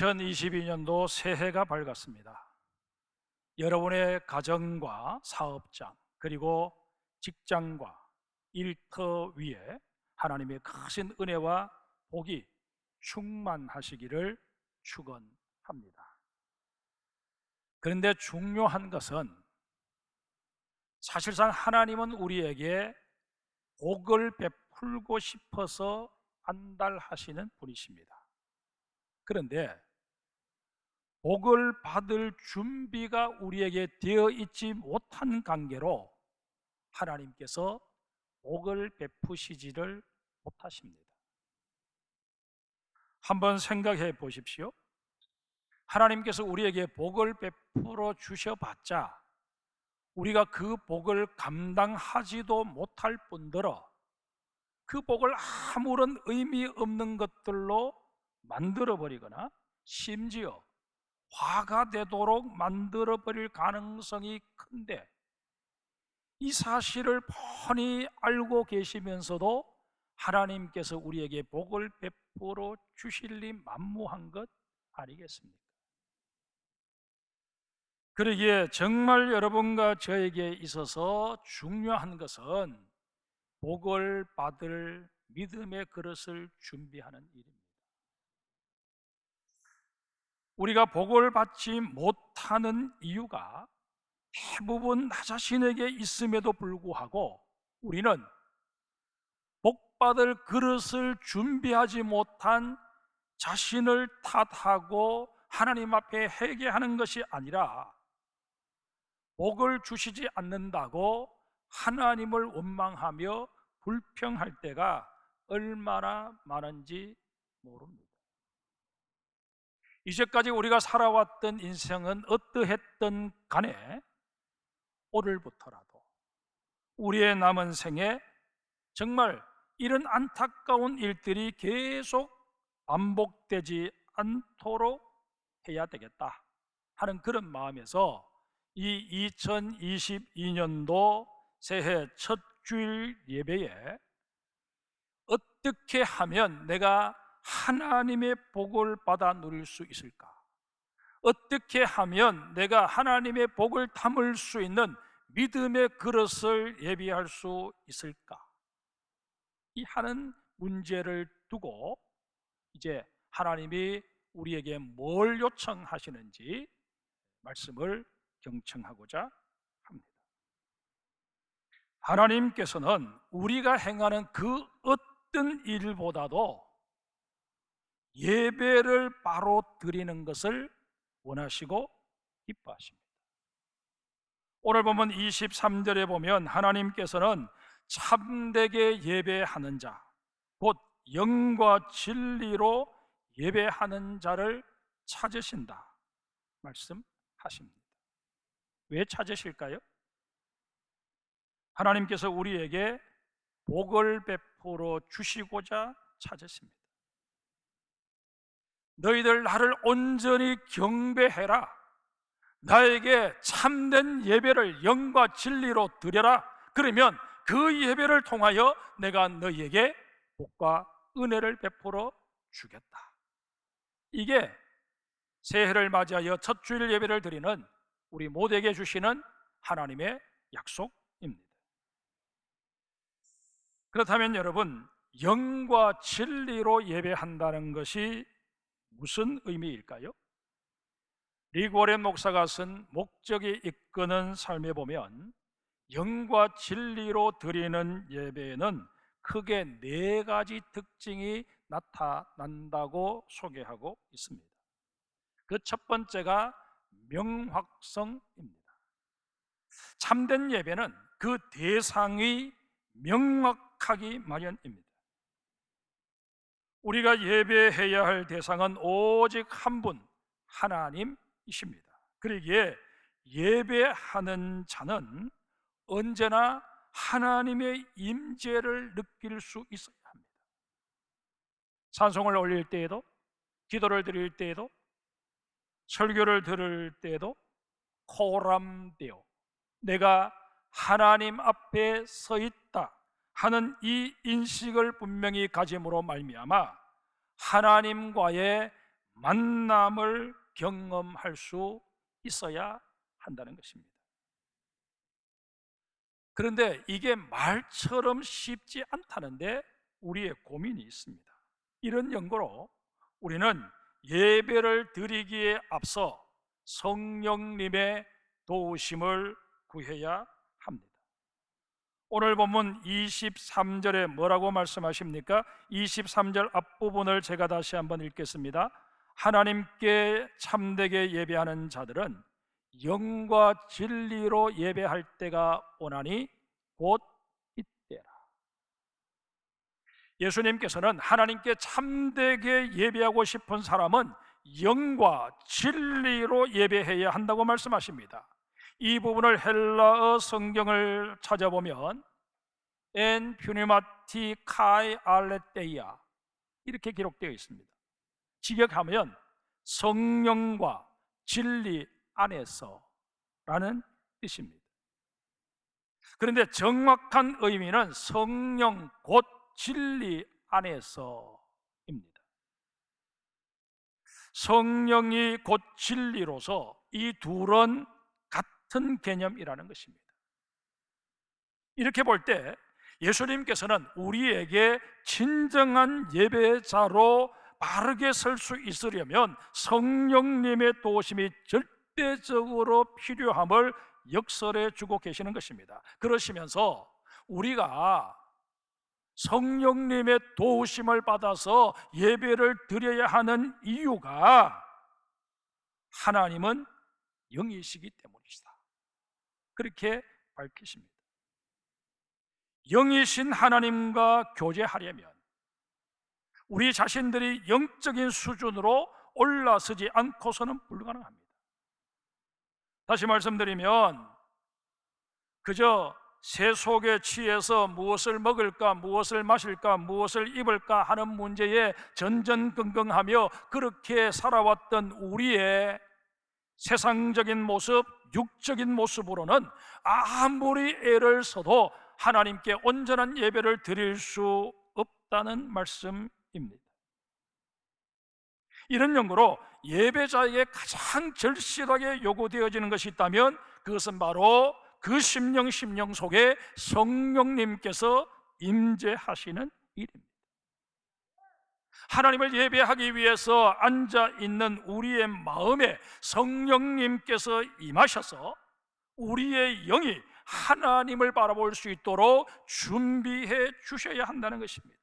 2022년도 새해가 밝았습니다. 여러분의 가정과 사업장 그리고 직장과 일터 위에 하나님의 크신 은혜와 복이 충만하시기를 축원합니다. 그런데 중요한 것은 사실상 하나님은 우리에게 복을 베풀고 싶어서 안달하시는 분이십니다. 그런데 복을 받을 준비가 우리에게 되어 있지 못한 관계로 하나님께서 복을 베푸시지를 못하십니다. 한번 생각해 보십시오. 하나님께서 우리에게 복을 베풀어 주셔봤자 우리가 그 복을 감당하지도 못할 뿐더러 그 복을 아무런 의미 없는 것들로 만들어 버리거나 심지어 화가 되도록 만들어 버릴 가능성이 큰데 이 사실을 뻔히 알고 계시면서도 하나님께서 우리에게 복을 베풀어 주실리 만무한 것 아니겠습니까? 그러기에 정말 여러분과 저에게 있어서 중요한 것은 복을 받을 믿음의 그릇을 준비하는 일입니다. 우리가 복을 받지 못하는 이유가 대부분 나 자신에게 있음에도 불구하고 우리는 복 받을 그릇을 준비하지 못한 자신을 탓하고 하나님 앞에 회개하는 것이 아니라 복을 주시지 않는다고 하나님을 원망하며 불평할 때가 얼마나 많은지 모릅니다. 이제까지 우리가 살아왔던 인생은 어떠했던 간에 오늘부터라도 우리의 남은 생에 정말 이런 안타까운 일들이 계속 반복되지 않도록 해야 되겠다 하는 그런 마음에서 이 2022년도 새해 첫 주일 예배에 어떻게 하면 내가 하나님의 복을 받아 누릴 수 있을까? 어떻게 하면 내가 하나님의 복을 담을 수 있는 믿음의 그릇을 예비할 수 있을까? 이 하는 문제를 두고 이제 하나님이 우리에게 뭘 요청하시는지 말씀을 경청하고자 합니다. 하나님께서는 우리가 행하는 그 어떤 일보다도 예배를 바로 드리는 것을 원하시고 기뻐하십니다. 오늘 보면 23절에 보면 하나님께서는 참되게 예배하는 자, 곧 영과 진리로 예배하는 자를 찾으신다. 말씀하십니다. 왜 찾으실까요? 하나님께서 우리에게 복을 베풀어 주시고자 찾으십니다. 너희들 나를 온전히 경배해라. 나에게 참된 예배를 영과 진리로 드려라. 그러면 그 예배를 통하여 내가 너희에게 복과 은혜를 베풀어 주겠다. 이게 새해를 맞이하여 첫 주일 예배를 드리는 우리 모두에게 주시는 하나님의 약속입니다. 그렇다면 여러분, 영과 진리로 예배한다는 것이 무슨 의미일까요? 리고렌 목사가 쓴 목적이 이끄는 삶에 보면 영과 진리로 드리는 예배에는 크게 네 가지 특징이 나타난다고 소개하고 있습니다. 그 첫 번째가 명확성입니다. 참된 예배는 그 대상이 명확하기 마련입니다. 우리가 예배해야 할 대상은 오직 한 분, 하나님이십니다. 그러기에 예배하는 자는 언제나 하나님의 임재를 느낄 수 있어야 합니다. 찬송을 올릴 때에도, 기도를 드릴 때에도, 설교를 들을 때에도 코람되어 내가 하나님 앞에 서 있다 하는 이 인식을 분명히 가짐으로 말미암아 하나님과의 만남을 경험할 수 있어야 한다는 것입니다. 그런데 이게 말처럼 쉽지 않다는데 우리의 고민이 있습니다. 이런 연고로 우리는 예배를 드리기에 앞서 성령님의 도우심을 구해야. 오늘 본문 23절에 뭐라고 말씀하십니까? 23절 앞부분을 제가 다시 한번 읽겠습니다. 하나님께 참되게 예배하는 자들은 영과 진리로 예배할 때가 오나니 곧 이때라. 예수님께서는 하나님께 참되게 예배하고 싶은 사람은 영과 진리로 예배해야 한다고 말씀하십니다. 이 부분을 헬라어 성경을 찾아보면 엔 퓨니마티 카이 알레테이아 이렇게 기록되어 있습니다. 직역하면 성령과 진리 안에서라는 뜻입니다. 그런데 정확한 의미는 성령 곧 진리 안에서입니다. 성령이 곧 진리로서 이 둘은 같은 개념이라는 것입니다. 이렇게 볼 때 예수님께서는 우리에게 진정한 예배자로 바르게 설 수 있으려면 성령님의 도심이 절대적으로 필요함을 역설해 주고 계시는 것입니다. 그러시면서 우리가 성령님의 도우심을 받아서 예배를 드려야 하는 이유가 하나님은 영이시기 때문이시다. 그렇게 밝히십니다. 영이신 하나님과 교제하려면 우리 자신들이 영적인 수준으로 올라서지 않고서는 불가능합니다. 다시 말씀드리면 그저 새 속에 취해서 무엇을 먹을까, 무엇을 마실까, 무엇을 입을까 하는 문제에 전전긍긍하며 그렇게 살아왔던 우리의 세상적인 모습, 육적인 모습으로는 아무리 애를 써도 하나님께 온전한 예배를 드릴 수 없다는 말씀입니다. 이런 연구로 예배자에게 가장 절실하게 요구되어지는 것이 있다면 그것은 바로 그 심령 심령 속에 성령님께서 임재하시는 일입니다. 하나님을 예배하기 위해서 앉아 있는 우리의 마음에 성령님께서 임하셔서 우리의 영이 하나님을 바라볼 수 있도록 준비해 주셔야 한다는 것입니다.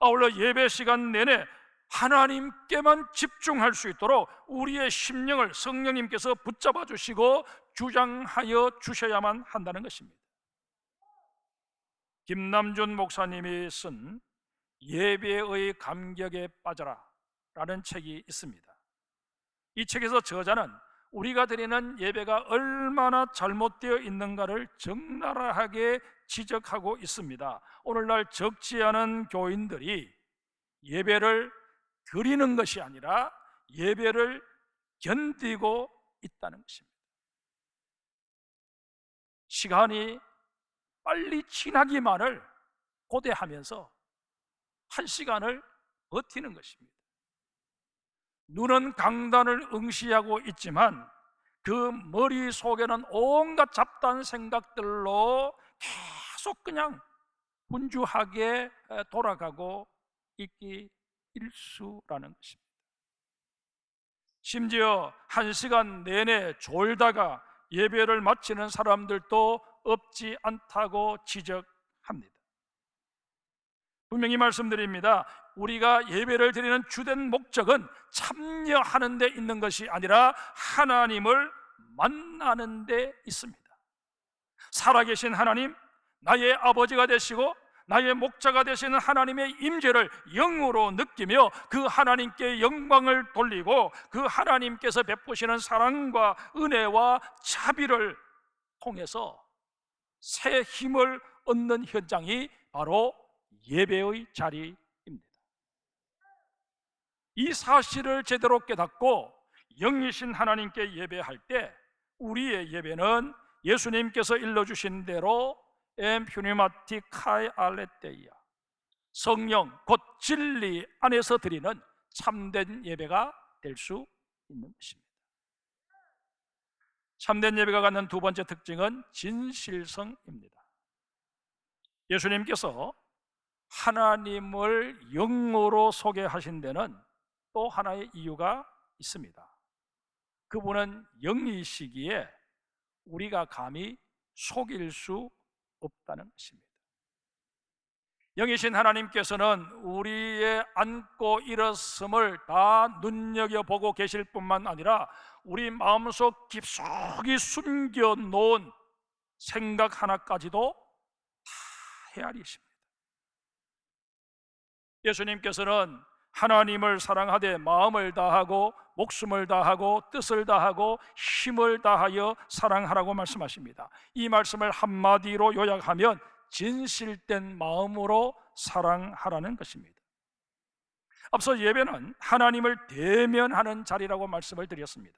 아울러 예배 시간 내내 하나님께만 집중할 수 있도록 우리의 심령을 성령님께서 붙잡아 주시고 주장하여 주셔야만 한다는 것입니다. 김남준 목사님이 쓴 예배의 감격에 빠져라 라는 책이 있습니다. 이 책에서 저자는 우리가 드리는 예배가 얼마나 잘못되어 있는가를 적나라하게 지적하고 있습니다. 오늘날 적지 않은 교인들이 예배를 드리는 것이 아니라 예배를 견디고 있다는 것입니다. 시간이 빨리 지나기만을 고대하면서 한 시간을 버티는 것입니다. 눈은 강단을 응시하고 있지만 그 머릿속에는 온갖 잡다한 생각들로 계속 그냥 분주하게 돌아가고 있기 일수라는 것입니다. 심지어 한 시간 내내 졸다가 예배를 마치는 사람들도 없지 않다고 지적합니다. 분명히 말씀드립니다. 우리가 예배를 드리는 주된 목적은 참여하는 데 있는 것이 아니라 하나님을 만나는 데 있습니다. 살아계신 하나님, 나의 아버지가 되시고 나의 목자가 되시는 하나님의 임재를 영으로 느끼며 그 하나님께 영광을 돌리고 그 하나님께서 베푸시는 사랑과 은혜와 자비를 통해서 새 힘을 얻는 현장이 바로 예배의 자리입니다. 이 사실을 제대로 깨닫고 영이신 하나님께 예배할 때 우리의 예배는 예수님께서 일러주신 대로 엠퓨니마티 카이 알레테이아 성령 곧 진리 안에서 드리는 참된 예배가 될 수 있는 것입니다. 참된 예배가 갖는 두 번째 특징은 진실성입니다. 예수님께서 하나님을 영어로 소개하신 데는 또 하나의 이유가 있습니다. 그분은 영이시기에 우리가 감히 속일 수 없다는 것입니다. 영이신 하나님께서는 우리의 안고 일었음을 다 눈여겨보고 계실 뿐만 아니라 우리 마음속 깊숙이 숨겨 놓은 생각 하나까지도 다 헤아리십니다. 예수님께서는 하나님을 사랑하되 마음을 다하고 목숨을 다하고 뜻을 다하고 힘을 다하여 사랑하라고 말씀하십니다. 이 말씀을 한마디로 요약하면 진실된 마음으로 사랑하라는 것입니다. 앞서 예배는 하나님을 대면하는 자리라고 말씀을 드렸습니다.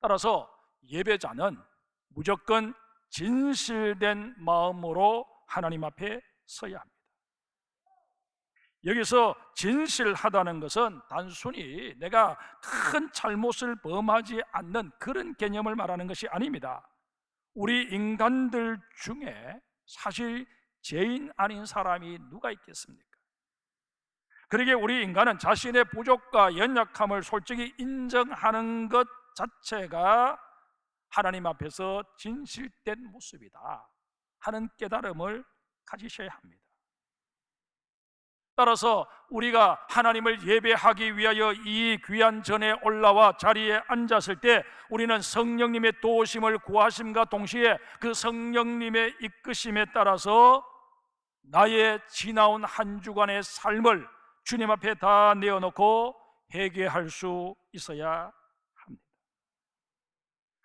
따라서 예배자는 무조건 진실된 마음으로 하나님 앞에 서야 합니다. 여기서 진실하다는 것은 단순히 내가 큰 잘못을 범하지 않는 그런 개념을 말하는 것이 아닙니다. 우리 인간들 중에 사실 죄인 아닌 사람이 누가 있겠습니까? 그러게 우리 인간은 자신의 부족과 연약함을 솔직히 인정하는 것 자체가 하나님 앞에서 진실된 모습이다 하는 깨달음을 가지셔야 합니다. 따라서 우리가 하나님을 예배하기 위하여 이 귀한 전에 올라와 자리에 앉았을 때 우리는 성령님의 도우심을 구하심과 동시에 그 성령님의 이끄심에 따라서 나의 지나온 한 주간의 삶을 주님 앞에 다 내어놓고 회개할 수 있어야 합니다.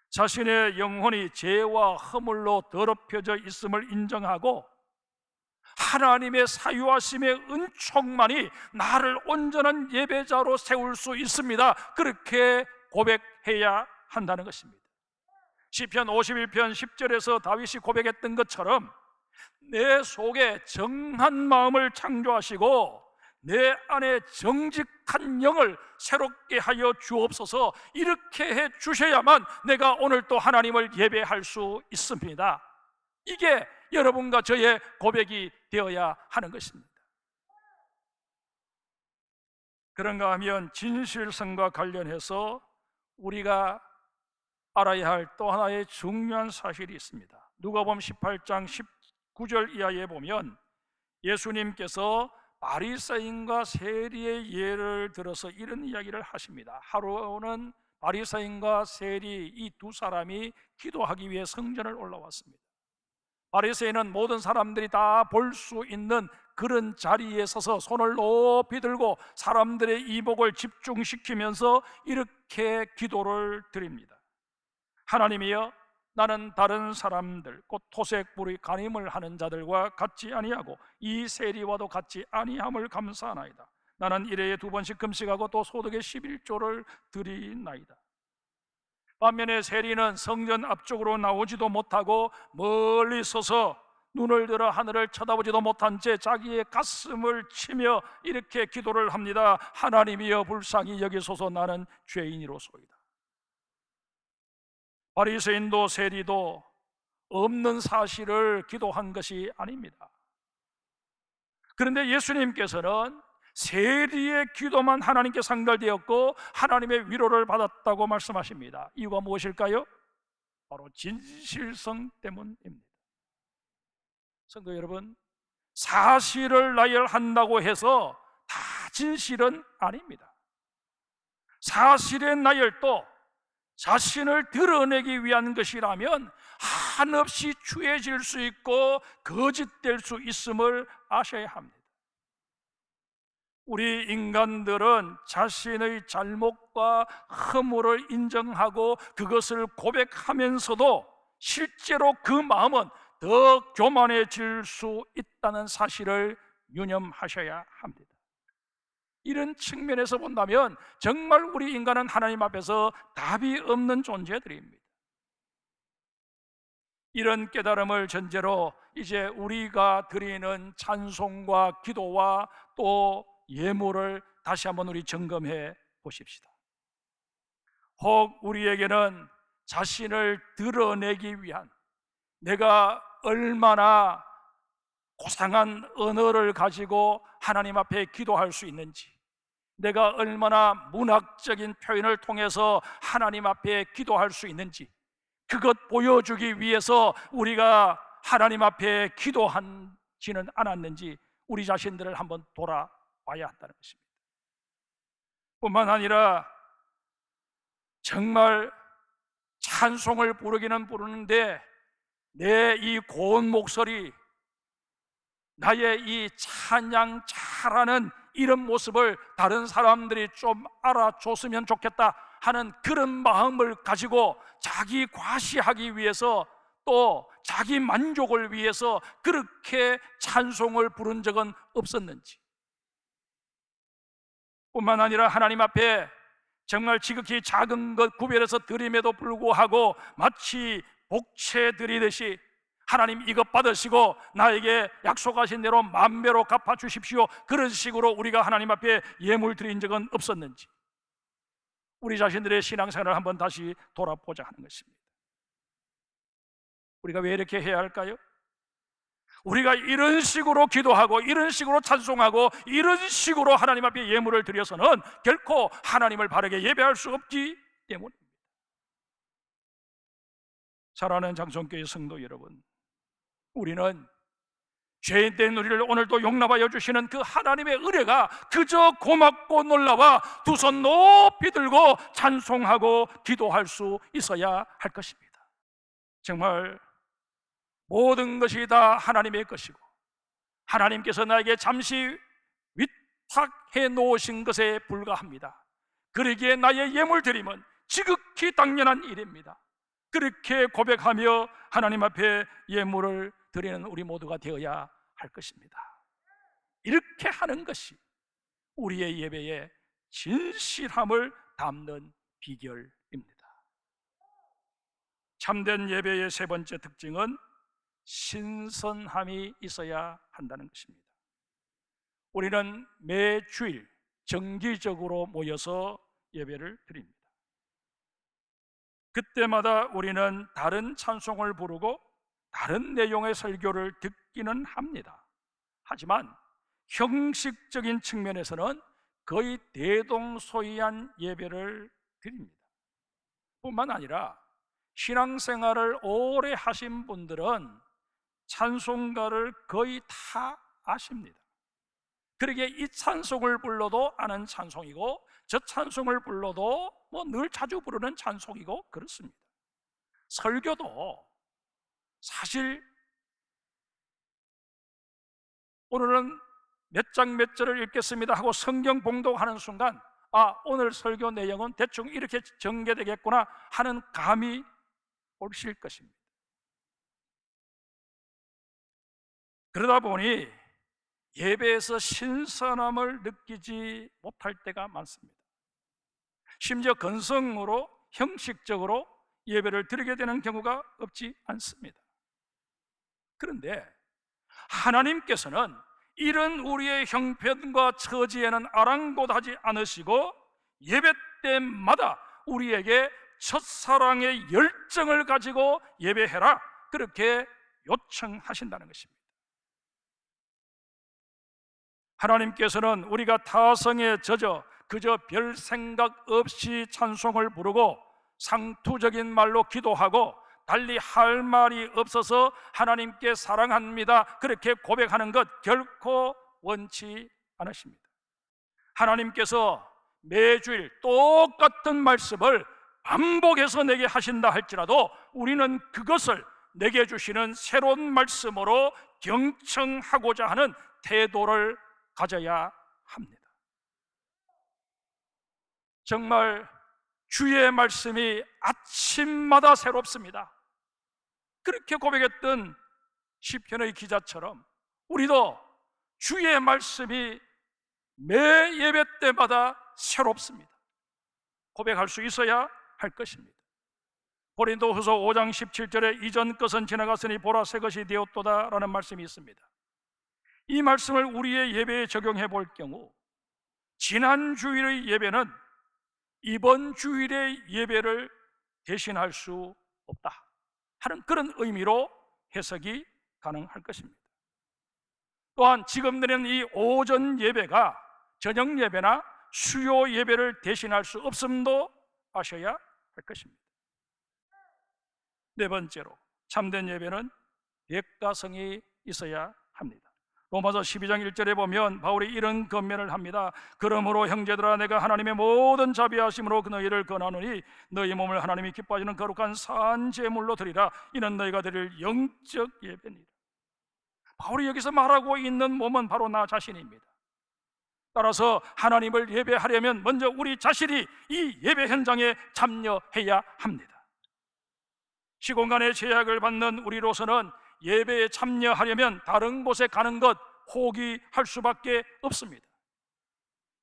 자신의 영혼이 죄와 허물로 더럽혀져 있음을 인정하고 하나님의 사유하심의 은총만이 나를 온전한 예배자로 세울 수 있습니다. 그렇게 고백해야 한다는 것입니다. 시편 51편 10절에서 다윗이 고백했던 것처럼 내 속에 정한 마음을 창조하시고 내 안에 정직한 영을 새롭게 하여 주옵소서 이렇게 해 주셔야만 내가 오늘 또 하나님을 예배할 수 있습니다. 이게 여러분과 저의 고백이 되어야 하는 것입니다. 그런가 하면 진실성과 관련해서 우리가 알아야 할 또 하나의 중요한 사실이 있습니다. 누가복음 18장 19절 이하에 보면 예수님께서 바리새인과 세리의 예를 들어서 이런 이야기를 하십니다. 하루는 바리새인과 세리 이 두 사람이 기도하기 위해 성전을 올라왔습니다. 바리새인은 모든 사람들이 다 볼 수 있는 그런 자리에 서서 손을 높이 들고 사람들의 이목을 집중시키면서 이렇게 기도를 드립니다. 하나님이여 나는 다른 사람들 곧 토색 불의 간임을 하는 자들과 같지 아니하고 이 세리와도 같지 아니함을 감사하나이다. 나는 일회에 두 번씩 금식하고 또 소득의 11조를 드리나이다. 반면에 세리는 성전 앞쪽으로 나오지도 못하고 멀리 서서 눈을 들어 하늘을 쳐다보지도 못한 채 자기의 가슴을 치며 이렇게 기도를 합니다. 하나님이여 불쌍히 여기소서 나는 죄인이로소이다. 바리새인도 세리도 없는 사실을 기도한 것이 아닙니다. 그런데 예수님께서는 세리의 기도만 하나님께 상달되었고 하나님의 위로를 받았다고 말씀하십니다. 이유가 무엇일까요? 바로 진실성 때문입니다. 성도 여러분, 사실을 나열한다고 해서 다 진실은 아닙니다. 사실의 나열도 자신을 드러내기 위한 것이라면 한없이 추해질 수 있고 거짓될 수 있음을 아셔야 합니다. 우리 인간들은 자신의 잘못과 허물을 인정하고 그것을 고백하면서도 실제로 그 마음은 더 교만해질 수 있다는 사실을 유념하셔야 합니다. 이런 측면에서 본다면 정말 우리 인간은 하나님 앞에서 답이 없는 존재들입니다. 이런 깨달음을 전제로 이제 우리가 드리는 찬송과 기도와 또 예물을 다시 한번 우리 점검해 보십시다. 혹 우리에게는 자신을 드러내기 위한 내가 얼마나 고상한 언어를 가지고 하나님 앞에 기도할 수 있는지, 내가 얼마나 문학적인 표현을 통해서 하나님 앞에 기도할 수 있는지, 그것 보여주기 위해서 우리가 하나님 앞에 기도하지는 않았는지 우리 자신들을 한번 돌아 봐야 한다는 것입니다. 뿐만 아니라 정말 찬송을 부르기는 부르는데 내 이 고운 목소리 나의 이 찬양 잘하는 이런 모습을 다른 사람들이 좀 알아줬으면 좋겠다 하는 그런 마음을 가지고 자기 과시하기 위해서 또 자기 만족을 위해서 그렇게 찬송을 부른 적은 없었는지 뿐만 아니라 하나님 앞에 정말 지극히 작은 것 구별해서 드림에도 불구하고 마치 복채 드리듯이 하나님 이것 받으시고 나에게 약속하신 대로 만배로 갚아 주십시오. 그런 식으로 우리가 하나님 앞에 예물 드린 적은 없었는지 우리 자신들의 신앙생활을 한번 다시 돌아보자 하는 것입니다. 우리가 왜 이렇게 해야 할까요? 우리가 이런 식으로 기도하고 이런 식으로 찬송하고 이런 식으로 하나님 앞에 예물을 드려서는 결코 하나님을 바르게 예배할 수 없기 때문입니다. 사랑하는 장성교회 성도 여러분, 우리는 죄인된 우리를 오늘도 용납하여 주시는 그 하나님의 은혜가 그저 고맙고 놀라와 두 손 높이 들고 찬송하고 기도할 수 있어야 할 것입니다. 정말 모든 것이 다 하나님의 것이고 하나님께서 나에게 잠시 위탁해 놓으신 것에 불과합니다. 그러기에 나의 예물 드림은 지극히 당연한 일입니다. 그렇게 고백하며 하나님 앞에 예물을 드리는 우리 모두가 되어야 할 것입니다. 이렇게 하는 것이 우리의 예배의 진실함을 담는 비결입니다. 참된 예배의 세 번째 특징은 신선함이 있어야 한다는 것입니다. 우리는 매 주일 정기적으로 모여서 예배를 드립니다. 그때마다 우리는 다른 찬송을 부르고 다른 내용의 설교를 듣기는 합니다. 하지만 형식적인 측면에서는 거의 대동소이한 예배를 드립니다. 뿐만 아니라 신앙생활을 오래 하신 분들은 찬송가를 거의 다 아십니다. 그러기에 이 찬송을 불러도 아는 찬송이고 저 찬송을 불러도 뭐 늘 자주 부르는 찬송이고 그렇습니다. 설교도 사실 오늘은 몇 장 몇 절을 읽겠습니다 하고 성경 봉독하는 순간 아 오늘 설교 내용은 대충 이렇게 전개되겠구나 하는 감이 오실 것입니다. 그러다 보니 예배에서 신선함을 느끼지 못할 때가 많습니다. 심지어 건성으로 형식적으로 예배를 드리게 되는 경우가 없지 않습니다. 그런데 하나님께서는 이런 우리의 형편과 처지에는 아랑곳하지 않으시고 예배 때마다 우리에게 첫사랑의 열정을 가지고 예배해라 그렇게 요청하신다는 것입니다. 하나님께서는 우리가 타성에 젖어 그저 별 생각 없이 찬송을 부르고 상투적인 말로 기도하고 달리 할 말이 없어서 하나님께 사랑합니다. 그렇게 고백하는 것 결코 원치 않으십니다. 하나님께서 매주일 똑같은 말씀을 반복해서 내게 하신다 할지라도 우리는 그것을 내게 주시는 새로운 말씀으로 경청하고자 하는 태도를 가져야 합니다. 정말 주의 말씀이 아침마다 새롭습니다. 그렇게 고백했던 시편의 기자처럼 우리도 주의 말씀이 매 예배 때마다 새롭습니다. 고백할 수 있어야 할 것입니다. 고린도 후서 5장 17절에 이전 것은 지나갔으니 보라 새 것이 되었도다라는 말씀이 있습니다. 이 말씀을 우리의 예배에 적용해 볼 경우 지난 주일의 예배는 이번 주일의 예배를 대신할 수 없다 하는 그런 의미로 해석이 가능할 것입니다. 또한 지금 드리는 이 오전 예배가 저녁 예배나 수요 예배를 대신할 수 없음도 아셔야 할 것입니다. 네 번째로 참된 예배는 대가성이 있어야. 로마서 12장 1절에 보면 바울이 이런 건면을 합니다. 그러므로 형제들아 내가 하나님의 모든 자비하심으로 그 너희를 권하노니 너희 몸을 하나님이 기뻐하시는 거룩한 산 제물로 드리라 이는 너희가 드릴 영적 예배니라. 바울이 여기서 말하고 있는 몸은 바로 나 자신입니다. 따라서 하나님을 예배하려면 먼저 우리 자신이 이 예배 현장에 참여해야 합니다. 시공간의 제약을 받는 우리로서는 예배에 참여하려면 다른 곳에 가는 것 포기할 수밖에 없습니다.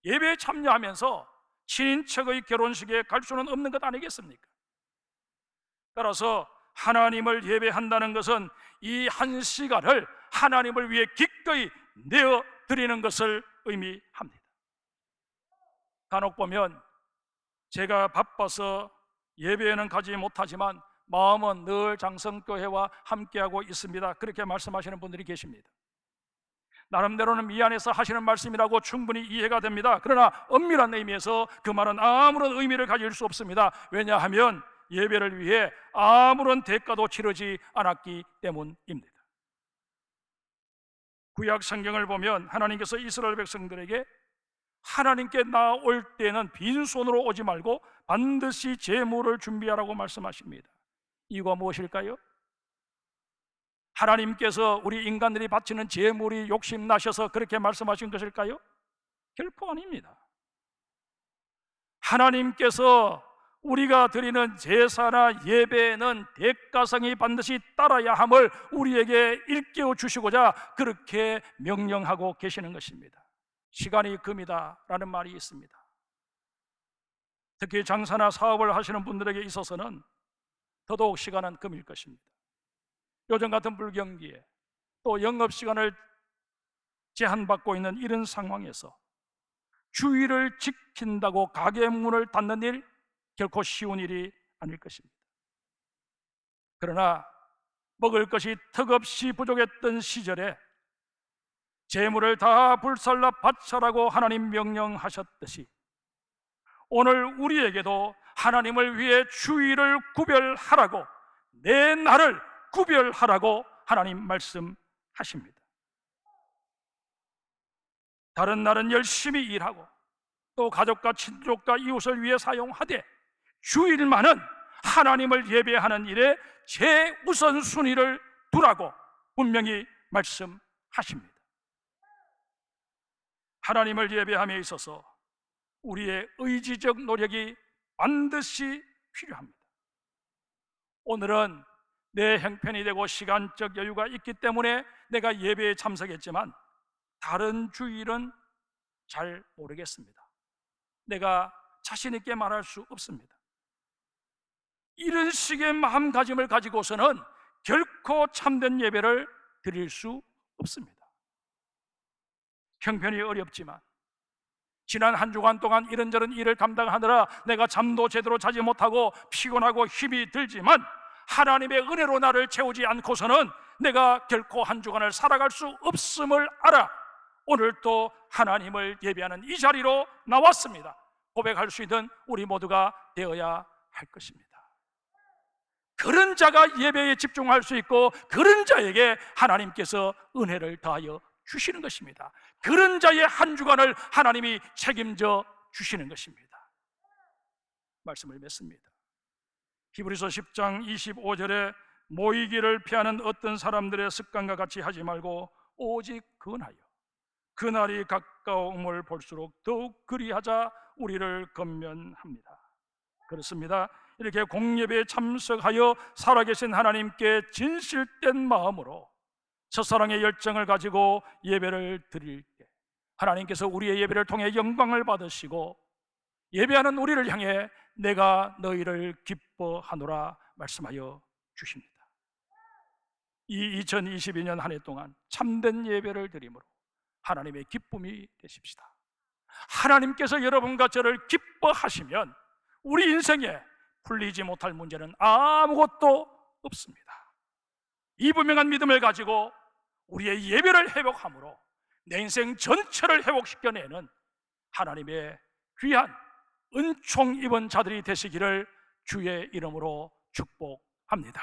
예배에 참여하면서 친인척의 결혼식에 갈 수는 없는 것 아니겠습니까? 따라서 하나님을 예배한다는 것은 이 한 시간을 하나님을 위해 기꺼이 내어 드리는 것을 의미합니다. 간혹 보면 제가 바빠서 예배에는 가지 못하지만 마음은 늘 장성교회와 함께하고 있습니다. 그렇게 말씀하시는 분들이 계십니다. 나름대로는 미안해서 하시는 말씀이라고 충분히 이해가 됩니다. 그러나 엄밀한 의미에서 그 말은 아무런 의미를 가질 수 없습니다. 왜냐하면 예배를 위해 아무런 대가도 치르지 않았기 때문입니다. 구약 성경을 보면 하나님께서 이스라엘 백성들에게 하나님께 나올 때는 빈손으로 오지 말고 반드시 제물을 준비하라고 말씀하십니다. 이유가 무엇일까요? 하나님께서 우리 인간들이 바치는 제물이 욕심 나셔서 그렇게 말씀하신 것일까요? 결코 아닙니다. 하나님께서 우리가 드리는 제사나 예배에는 대가성이 반드시 따라야 함을 우리에게 일깨워 주시고자 그렇게 명령하고 계시는 것입니다. 시간이 금이다라는 말이 있습니다. 특히 장사나 사업을 하시는 분들에게 있어서는 더더욱 시간은 금일 것입니다. 요즘 같은 불경기에 또 영업 시간을 제한받고 있는 이런 상황에서 주의를 지킨다고 가게 문을 닫는 일 결코 쉬운 일이 아닐 것입니다. 그러나 먹을 것이 턱없이 부족했던 시절에 재물을 다 불살라 바쳐라고 하나님 명령하셨듯이 오늘 우리에게도 하나님을 위해 주의를 구별하라고 내 날을 구별하라고 하나님 말씀하십니다. 다른 날은 열심히 일하고 또 가족과 친족과 이웃을 위해 사용하되 주일만은 하나님을 예배하는 일에 최우선 순위를 두라고 분명히 말씀하십니다. 하나님을 예배함에 있어서 우리의 의지적 노력이 반드시 필요합니다. 오늘은 내 형편이 되고 시간적 여유가 있기 때문에 내가 예배에 참석했지만 다른 주일은 잘 모르겠습니다. 내가 자신 있게 말할 수 없습니다. 이런 식의 마음가짐을 가지고서는 결코 참된 예배를 드릴 수 없습니다. 형편이 어렵지만 지난 한 주간 동안 이런저런 일을 감당하느라 내가 잠도 제대로 자지 못하고 피곤하고 힘이 들지만 하나님의 은혜로 나를 채우지 않고서는 내가 결코 한 주간을 살아갈 수 없음을 알아 오늘 또 하나님을 예배하는 이 자리로 나왔습니다. 고백할 수 있는 우리 모두가 되어야 할 것입니다. 그런 자가 예배에 집중할 수 있고 그런 자에게 하나님께서 은혜를 다하여 주시는 것입니다. 그런 자의 한 주간을 하나님이 책임져 주시는 것입니다. 말씀을 맺습니다. 히브리서 10장 25절에 모이기를 피하는 어떤 사람들의 습관과 같이 하지 말고 오직 근하여 그날이 가까움을 볼수록 더욱 그리하자 우리를 건면합니다. 그렇습니다. 이렇게 공예배에 참석하여 살아계신 하나님께 진실된 마음으로 첫사랑의 열정을 가지고 예배를 드릴 때 하나님께서 우리의 예배를 통해 영광을 받으시고 예배하는 우리를 향해 내가 너희를 기뻐하노라 말씀하여 주십니다. 이 2022년 한 해 동안 참된 예배를 드림으로 하나님의 기쁨이 되십시다. 하나님께서 여러분과 저를 기뻐하시면 우리 인생에 풀리지 못할 문제는 아무것도 없습니다. 이 분명한 믿음을 가지고 우리의 예배를 회복함으로 내 인생 전체를 회복시켜내는 하나님의 귀한 은총 입은 자들이 되시기를 주의 이름으로 축복합니다.